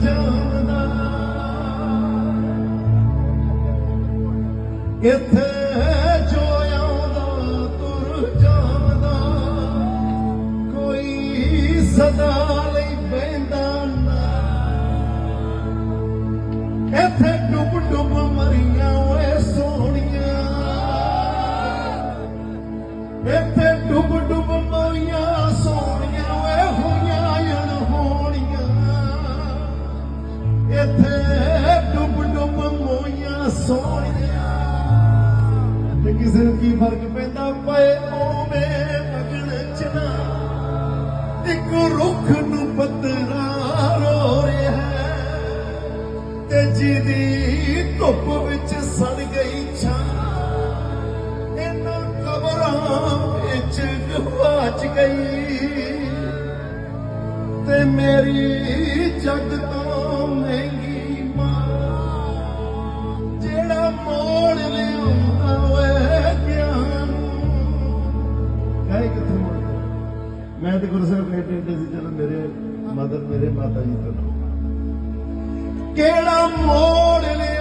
ਜਾਂਦਾ। ਇੱਥੇ ਜੋ ਆਉਂਦਾ, ਤੁਰ ਜਾਂਦਾ। ਕੋਈ ਸਦਾ ਲਈ ਬੈਂਦਾ ਨਾ। ਇੱਥੇ ਡੁੱਬ ਡੁੱਬ ਮਰੀਆਂ ਇੱਥੇ ਡੁੱਬ ਡੁੱਬ ਮੋਈਆਂ ਸੋਹਣੀਆਂ। ਤੇ ਕਿਸੇ ਨੂੰ ਕੀ ਫ਼ਰਕ ਪੈਂਦਾ? ਪਏ ਓਵੇਂ ਮਗਣ ਚ ਨਾ ਇੱਕ ਰੁੱਖ ਨੂੰ ਪੱਤਰਾ ਰੋ ਰਿਹਾ ਤੇ ਜਿਹਦੀ ਧੁੱਪ ਵਿੱਚ ਸੜ ਗਈ ਛਾਂ। ਇਹਨਾਂ ਕਬਰਾਂ ਵਿੱਚ ਗਵਾਚ ਗਈ। ਤੇ ਮੇਰੀ ਜਗ ਤੋਂ ਮਹਿੰਗੀ ਮਾਂ ਜਿਹੜਾ ਮੋੜ ਲਿਆਉਂਦਾ ਓਏ ਗਿਆਨ ਕਾਹੇ ਕਿੱਥੇ ਮੋੜ ਮੈਂ ਤੇ ਗੁਰੂ ਸਾਹਿਬ ਕਹਿੰਦੇ ਹੁੰਦੇ ਸੀ ਚਲੋ ਮੇਰੇ ਮਦਰ ਮੇਰੇ ਮਾਤਾ ਜੀ ਤੋਂ ਕਿਹੜਾ ਮੋੜ ਲਿਆਉਂਦਾ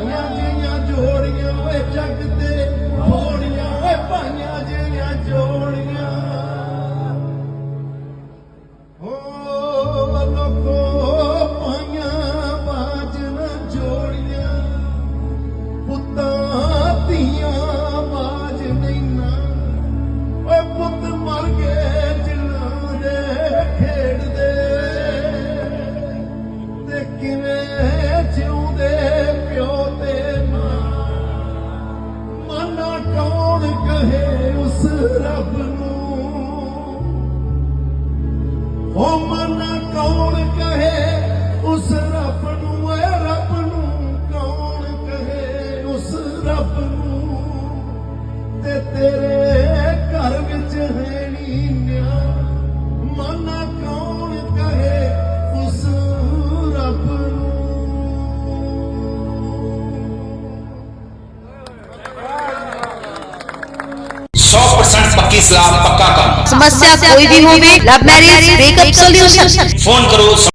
ਭਾਈਆਂ ਜੀਆਂ ਜੋੜੀਆਂ ਓਏ ਜੱਗ ਤੇ ਹੋੜੀਆਂ ਓਏ ਭਾਈਆਂ ਜੀਆਂ ਜੋੜੀਆਂ। ਓ ਲੋਕੋ ਪਾਈਆਂ ਬਾਜਣਾ ਜੋੜੀਆਂ, ਪੁੱਤਾਂ ਧੀਆਂ ਬਾਜ ਨਹੀਂ ਨਾ ਓਏ ਪੁੱਤ ਮਰ ਗਏ ਜਿਨ੍ਹਾਂ ਦੇ ਖੇਡਦੇ ਤੇ ਕਿਵੇਂ ਕਹੇ ਉਸ ਰੱਬ ਨੂੰ ਉਹ ਮਨਾ ਕੌਣ ਕਹੇ ਉਸ ਰੱਬ ਨੂੰ, ਏ ਰੱਬ ਨੂੰ ਕੌਣ ਕਹੇ ਉਸ ਰੱਬ ਨੂੰ, ਤੇ ਤੇਰੇ ਘਰ ਵਿੱਚ ਹੈ 100% ਪੱਕੀ ਸਲਾਹ ਪੱਕਾ ਕੰਮ ਸਮੱਸਿਆ ਕੋਈ ਵੀ ਹੋਵੇ love marriage breakup solution phone ਕਰੋ